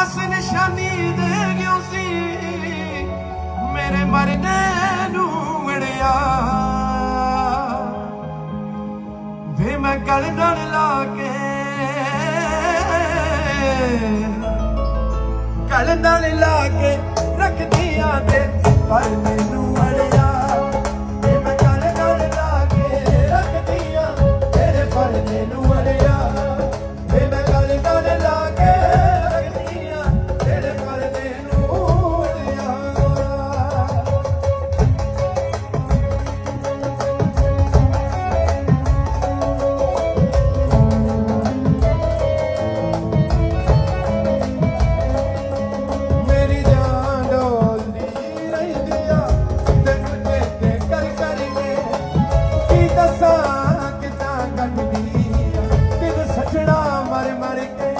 ਆਸ ਨਿਸ਼ਾਨੀ ਦੇ ਗਿਓ ਸੀ। ਮੇਰੇ ਮਰਨੇ ਨੂੰ ਮੜਿਆ ਵੇ ਮੈਂ ਗਲ ਨਾਲ ਲਾ ਕੇ। ਗਲ ਨਾਲ ਲਾ ਕੇ ਰੱਖਦੀਆਂ ਬਸਾਂ ਕਿਦਾਂ ਕੱਟਦੀ ਦਿਨ ਸਜਣਾ ਮਰ ਮਰ ਕੇ